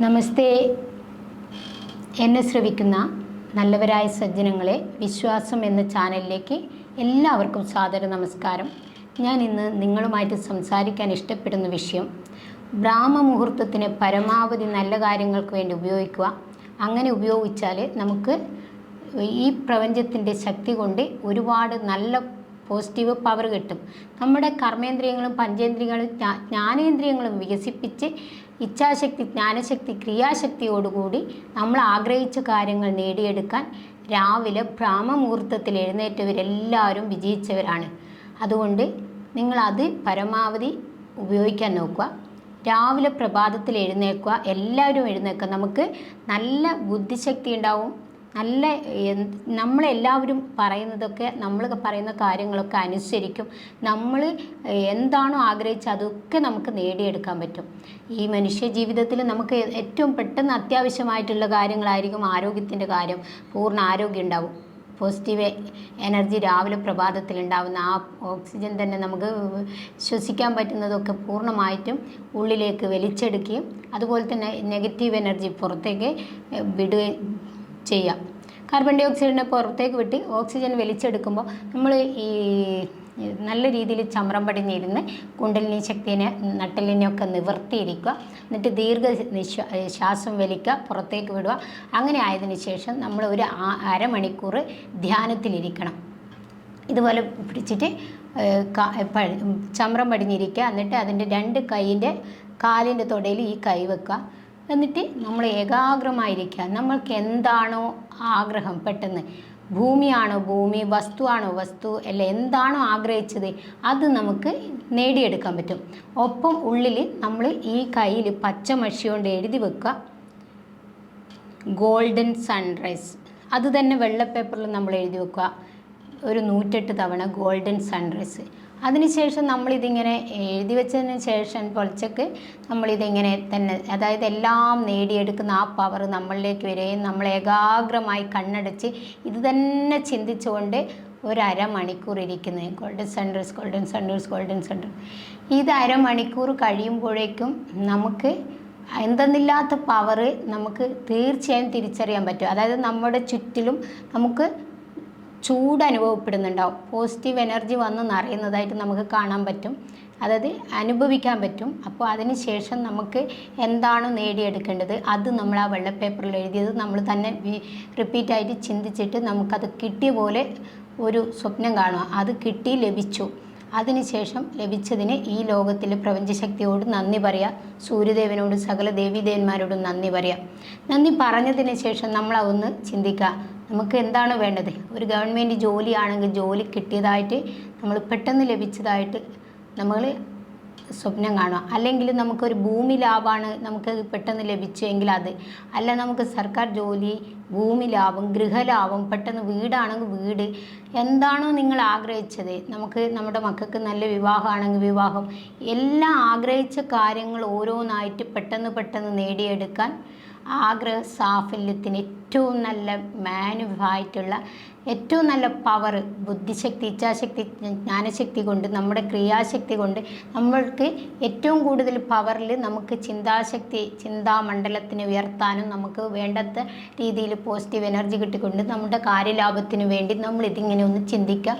നമസ്തേ. എന്നെ ശ്രവിക്കുന്ന നല്ലവരായ സജ്ജനങ്ങളെ വിശ്വാസം എന്ന ചാനലിലേക്ക് എല്ലാവർക്കും സാദര നമസ്കാരം. ഞാൻ ഇന്ന് നിങ്ങളുമായിട്ട് സംസാരിക്കാൻ ഇഷ്ടപ്പെടുന്ന വിഷയം ബ്രാഹ്മുഹൂർത്തത്തിന് പരമാവധി നല്ല കാര്യങ്ങൾക്ക് വേണ്ടി ഉപയോഗിക്കുക. അങ്ങനെ ഉപയോഗിച്ചാൽ നമുക്ക് ഈ പ്രപഞ്ചത്തിന്റെ ശക്തി കൊണ്ട് ഒരുപാട് നല്ല പോസിറ്റീവ് പവർ കിട്ടും. നമ്മുടെ കർമ്മേന്ദ്രിയങ്ങളും പഞ്ചേന്ദ്രിയങ്ങളും ജ്ഞാ- ജ്ഞാനേന്ദ്രിയങ്ങളും വികസിപ്പിച്ച് ഇച്ഛാശക്തി ജ്ഞാനശക്തി ക്രിയാശക്തിയോടുകൂടി നമ്മൾ ആഗ്രഹിച്ച കാര്യങ്ങൾ നേടിയെടുക്കാൻ രാവിലെ ഭ്രാമമുഹൂർത്തത്തിൽ എഴുന്നേറ്റവരെല്ലാവരും വിജയിച്ചവരാണ്. അതുകൊണ്ട് നിങ്ങളത് പരമാവധി ഉപയോഗിക്കാൻ നോക്കുക. രാവിലെ പ്രഭാതത്തിൽ എഴുന്നേൽക്കുക. എല്ലാവരും എഴുന്നേൽക്കുക. നമുക്ക് നല്ല ബുദ്ധിശക്തി ഉണ്ടാവും. നല്ല നമ്മളെല്ലാവരും പറയുന്നതൊക്കെ നമ്മൾ പറയുന്ന കാര്യങ്ങളൊക്കെ അനുസരിക്കും. നമ്മൾ എന്താണോ ആഗ്രഹിച്ചത് അതൊക്കെ നമുക്ക് നേടിയെടുക്കാൻ പറ്റും. ഈ മനുഷ്യ ജീവിതത്തിൽ നമുക്ക് ഏറ്റവും പെട്ടെന്ന് അത്യാവശ്യമായിട്ടുള്ള കാര്യങ്ങളായിരിക്കും ആരോഗ്യത്തിന്റെ കാര്യം. പൂർണ ആരോഗ്യം ഉണ്ടാവും. പോസിറ്റീവ് എനർജി രാവിലെ പ്രഭാതത്തിൽ ഉണ്ടാവുന്ന ആ ഓക്സിജൻ തന്നെ നമുക്ക് ശ്വസിക്കാൻ പറ്റുന്നതൊക്കെ പൂർണമായിട്ടും ഉള്ളിലേക്ക് വലിച്ചെടുക്കുകയും അതുപോലെ തന്നെ നെഗറ്റീവ് എനർജി പുറത്തേക്ക് വിടുകയും ചെയ്യാം. കാർബൺ ഡൈ ഓക്സൈഡിനെ പുറത്തേക്ക് വിട്ട് ഓക്സിജൻ വലിച്ചെടുക്കുമ്പോൾ നമ്മൾ ഈ നല്ല രീതിയിൽ ചമ്രം പടിഞ്ഞിരുന്ന് കുണ്ടലിനി ശക്തിനെ നട്ടലിനെയൊക്കെ നിവർത്തിയിരിക്കുക. എന്നിട്ട് ദീർഘ ശ്വാസം വലിക്കുക പുറത്തേക്ക് വിടുക. അങ്ങനെ ആയതിന് ശേഷം നമ്മൾ ഒരു അരമണിക്കൂർ ധ്യാനത്തിലിരിക്കണം. ഇതുപോലെ പിടിച്ചിട്ട് ചമ്രം പടിഞ്ഞിരിക്കുക എന്നിട്ട് അതിന്റെ രണ്ട് കൈയിന്റെ കാലിന്റെ തൊടയിൽ ഈ കൈ വെക്കുക. എന്നിട്ട് നമ്മൾ ഏകാഗ്രമായിരിക്കുക. നമ്മൾക്ക് എന്താണോ ആഗ്രഹം പെട്ടെന്ന്. ഭൂമിയാണോ ഭൂമി വസ്തുവാണോ വസ്തു അല്ല എന്താണോ ആഗ്രഹിച്ചത് അത് നമുക്ക് നേടിയെടുക്കാൻ പറ്റും. ഒപ്പം ഉള്ളിൽ നമ്മൾ ഈ കയ്യിൽ പച്ച മഷി കൊണ്ട് എഴുതി വെക്കുക. Golden sunrise. അത് തന്നെ വെള്ള പേപ്പറിൽ നമ്മൾ എഴുതി വെക്കുക. ഒരു നൂറ്റെട്ട് തവണ ഗോൾഡൻ സൺറൈസ്. അതിനുശേഷം നമ്മളിതിങ്ങനെ എഴുതി വെച്ചതിന് ശേഷം പൊളിച്ചക്ക് നമ്മളിതിങ്ങനെ തന്നെ അതായത് എല്ലാം നേടിയെടുക്കുന്ന ആ പവർ നമ്മളിലേക്ക് വരികയും നമ്മൾ ഏകാഗ്രമായി കണ്ണടച്ച് ഇത് തന്നെ ചിന്തിച്ചുകൊണ്ട് ഒരു അരമണിക്കൂർ ഇരിക്കുന്നത് golden centres golden centres golden centre ഇത് അരമണിക്കൂർ കഴിയുമ്പോഴേക്കും നമുക്ക് എന്തെന്നില്ലാത്ത പവർ നമുക്ക് തീർച്ചയായും തിരിച്ചറിയാൻ പറ്റും. അതായത് നമ്മുടെ ചുറ്റിലും നമുക്ക് ചൂട് അനുഭവപ്പെടുന്നുണ്ടാവും. പോസിറ്റീവ് എനർജി വന്ന് നിറയുന്നതായിട്ട് നമുക്ക് കാണാൻ പറ്റും. അതായത് അനുഭവിക്കാൻ പറ്റും. അപ്പോൾ അതിന് ശേഷം നമുക്ക് എന്താണ് നേടിയെടുക്കേണ്ടത്? അത് നമ്മൾ ആ വെള്ളപ്പേപ്പറിൽ എഴുതിയത് നമ്മൾ തന്നെ റിപ്പീറ്റായിട്ട് ചിന്തിച്ചിട്ട് നമുക്കത് കിട്ടിയ പോലെ ഒരു സ്വപ്നം കാണുക. അത് കിട്ടി ലഭിച്ചു. അതിനുശേഷം ലഭിച്ചതിന് ഈ ലോകത്തിലെ പ്രപഞ്ചശക്തിയോട് നന്ദി പറയാം. സൂര്യദേവനോട് സകല ദേവീദേവന്മാരോടും നന്ദി പറയാം. നന്ദി പറഞ്ഞതിന് ശേഷം നമ്മൾ അതൊന്ന് ചിന്തിക്കുക നമുക്ക് എന്താണ് വേണ്ടത്? ഒരു ഗവൺമെന്റ് ജോലിയാണെങ്കിൽ ജോലി കിട്ടിയതായിട്ട് നമ്മൾ പെട്ടെന്ന് ലഭിച്ചതായിട്ട് നമ്മൾ സ്വപ്നം കാണുക. അല്ലെങ്കിൽ നമുക്കൊരു ഭൂമി ലാഭമാണ് നമുക്ക് പെട്ടെന്ന് ലഭിച്ചെങ്കിൽ അത്. അല്ല നമുക്ക് സർക്കാർ ജോലി ഭൂമി ലാഭം ഗൃഹലാഭം പെട്ടെന്ന് വീടാണെങ്കിൽ വീട്. എന്താണോ നിങ്ങൾ ആഗ്രഹിച്ചത്. നമുക്ക് നമ്മുടെ മക്കൾക്ക് നല്ല വിവാഹമാണെങ്കിൽ വിവാഹം. എല്ലാം ആഗ്രഹിച്ച കാര്യങ്ങൾ ഓരോന്നായിട്ട് പെട്ടെന്ന് പെട്ടെന്ന് നേടിയെടുക്കാൻ ആഗ്രഹ സാഫല്യത്തിന് ഏറ്റവും നല്ല മാനുഫായിട്ടുള്ള ഏറ്റവും നല്ല പവർ ബുദ്ധിശക്തി ഇച്ഛാശക്തി ജ്ഞാനശക്തി കൊണ്ട് നമ്മുടെ ക്രിയാശക്തി കൊണ്ട് നമ്മൾക്ക് ഏറ്റവും കൂടുതൽ പവറിൽ നമുക്ക് ചിന്താശക്തി ചിന്താമണ്ഡലത്തിന് ഉയർത്താനും നമുക്ക് വേണ്ടത്ത രീതിയിൽ പോസിറ്റീവ് എനർജി കിട്ടിക്കൊണ്ട് നമ്മുടെ കാര്യലാഭത്തിന് വേണ്ടി നമ്മൾ ഇതിങ്ങനെ ഒന്ന് ചിന്തിക്കുക.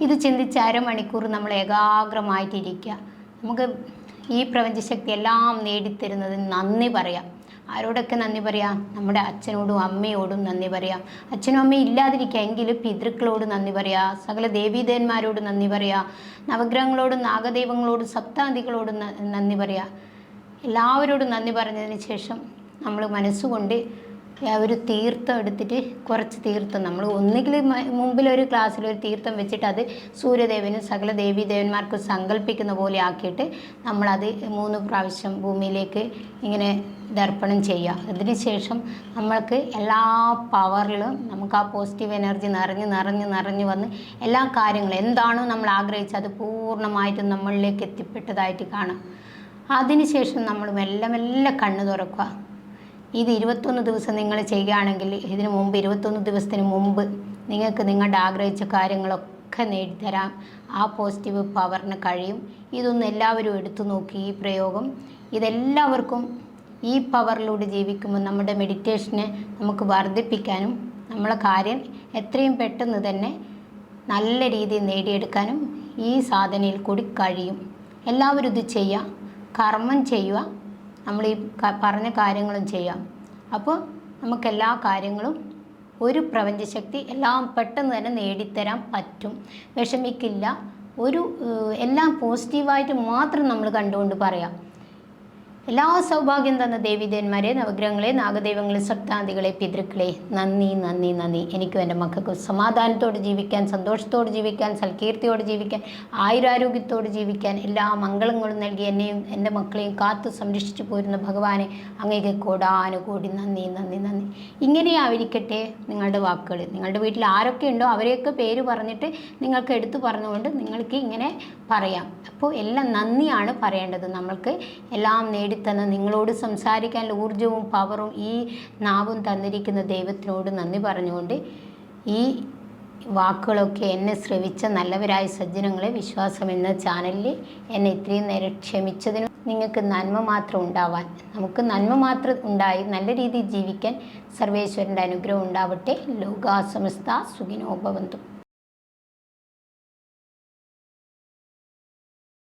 ഇത് ചിന്തിച്ച് അരമണിക്കൂർ നമ്മൾ ഏകാഗ്രമായിട്ടിരിക്കുക. നമുക്ക് ഈ പ്രപഞ്ചശക്തി എല്ലാം നേടിത്തരുന്നതിന് നന്ദി പറയാം. ആരോടൊക്കെ നന്ദി പറയാം? നമ്മുടെ അച്ഛനോടും അമ്മയോടും നന്ദി പറയാം. അച്ഛനും അമ്മയും ഇല്ലാതിരിക്കുക എങ്കിലും പിതൃക്കളോട് നന്ദി പറയാം. സകല ദേവീദേവന്മാരോട് നന്ദി പറയാം. നവഗ്രഹങ്ങളോടും നാഗദൈവങ്ങളോടും സപ്താന്തികളോടും നന്ദി പറയാം. എല്ലാവരോടും നന്ദി പറഞ്ഞതിന് ശേഷം നമ്മൾ മനസ്സുകൊണ്ട് ഒരു തീർത്ഥം എടുത്തിട്ട് കുറച്ച് തീർത്ഥം. നമ്മൾ ഒന്നുകിൽ മുമ്പിൽ ഒരു ക്ലാസ്സിൽ ഒരു തീർത്ഥം വെച്ചിട്ട് അത് സൂര്യദേവനും സകല ദേവീദേവന്മാർക്കും സങ്കല്പിക്കുന്ന പോലെ ആക്കിയിട്ട് നമ്മളത് മൂന്ന് പ്രാവശ്യം ഭൂമിയിലേക്ക് ഇങ്ങനെ ദർപ്പണം ചെയ്യുക. അതിന് ശേഷം നമ്മൾക്ക് എല്ലാ പവറിലും നമുക്ക് ആ പോസിറ്റീവ് എനർജി നിറഞ്ഞ് നിറഞ്ഞ് നിറഞ്ഞ് വന്ന് എല്ലാ കാര്യങ്ങളും എന്താണോ നമ്മൾ ആഗ്രഹിച്ചത് അത് പൂർണമായിട്ടും നമ്മളിലേക്ക് എത്തിപ്പെട്ടതായിട്ട് കാണാം. അതിനുശേഷം നമ്മൾ മെല്ലെ മെല്ലെ കണ്ണ് തുറക്കുക. ഇത് ഇരുപത്തൊന്ന് ദിവസം നിങ്ങൾ ചെയ്യുകയാണെങ്കിൽ ഇതിന് മുമ്പ് ഇരുപത്തൊന്ന് ദിവസത്തിന് മുമ്പ് നിങ്ങൾക്ക് നിങ്ങളുടെ ആഗ്രഹിച്ച കാര്യങ്ങളൊക്കെ നേടിത്തരാം. ആ പോസിറ്റീവ് പവറിന് കഴിയും. ഇതൊന്ന് എല്ലാവരും എടുത്തു നോക്കി ഈ പ്രയോഗം. ഇതെല്ലാവർക്കും ഈ പവറിലൂടെ ജീവിക്കുമ്പോൾ നമ്മുടെ മെഡിറ്റേഷനെ നമുക്ക് വർദ്ധിപ്പിക്കാനും നമ്മളെ കാര്യം എത്രയും പെട്ടെന്ന് തന്നെ നല്ല രീതിയിൽ നേടിയെടുക്കാനും ഈ സാധനയിൽ കൂടി കഴിയും. എല്ലാവരും ഇത് ചെയ്യുക. കർമ്മം ചെയ്യുക. നമ്മൾ ഈ പറഞ്ഞ കാര്യങ്ങളും ചെയ്യാം. അപ്പോൾ നമുക്ക് എല്ലാ കാര്യങ്ങളും ഒരു പ്രപഞ്ചശക്തി എല്ലാം പെട്ടെന്ന് തന്നെ നേടിത്തരാൻ പറ്റും. വിഷമിക്കില്ല. ഒരു എല്ലാം പോസിറ്റീവായിട്ട് മാത്രം നമ്മൾ കണ്ടുകൊണ്ട് പറയാം. എല്ലാ സൗഭാഗ്യം തന്ന ദേവീദേവന്മാരെ നവഗ്രഹങ്ങളെ നാഗദൈവങ്ങളെ സപ്താന്തികളെ പിതൃക്കളെ നന്ദി നന്ദി നന്ദി. എനിക്കും എന്റെ മക്കൾക്ക് സമാധാനത്തോട് ജീവിക്കാൻ സന്തോഷത്തോട് ജീവിക്കാൻ സൽകീർത്തിയോട് ജീവിക്കാൻ ആയുരാരോഗ്യത്തോട് ജീവിക്കാൻ എല്ലാ മംഗളങ്ങളും നൽകി എന്നെയും എന്റെ മക്കളെയും കാത്തു സംരക്ഷിച്ചു പോരുന്ന ഭഗവാനെ അങ്ങേക്ക് കോടാനുകൂടി നന്ദി നന്ദി നന്ദി. ഇങ്ങനെയായിരിക്കട്ടെ നിങ്ങളുടെ വാക്കുകൾ. നിങ്ങളുടെ വീട്ടിൽ ആരൊക്കെ ഉണ്ടോ അവരെയൊക്കെ പേര് പറഞ്ഞിട്ട് നിങ്ങൾക്ക് എടുത്തു പറഞ്ഞുകൊണ്ട് നിങ്ങൾക്ക് ഇങ്ങനെ പറയാം. അപ്പോൾ എല്ലാം നന്ദിയാണ് പറയേണ്ടത്. നമ്മൾക്ക് എല്ലാം നേടിത്തന്ന നിങ്ങളോട് സംസാരിക്കാനുള്ള ഊർജവും പവറും ഈ നാവും തന്നിരിക്കുന്ന ദൈവത്തിനോട് നന്ദി പറഞ്ഞുകൊണ്ട് ഈ വാക്കുകളൊക്കെ എന്നെ ശ്രവിച്ച നല്ലവരായ സജ്ജനങ്ങളെ വിശ്വാസം എന്ന ചാനലിൽ എന്നെ ഇത്രയും നേരം ക്ഷമിച്ചതിന് നിങ്ങൾക്ക് നന്മ മാത്രം ഉണ്ടാവാൻ നമുക്ക് നന്മ മാത്രം ഉണ്ടായി നല്ല രീതിയിൽ ജീവിക്കാൻ സർവേശ്വരന്റെ അനുഗ്രഹം ഉണ്ടാവട്ടെ. ലോകാസമസ്ത സുഖിനോ ഭവന്തു.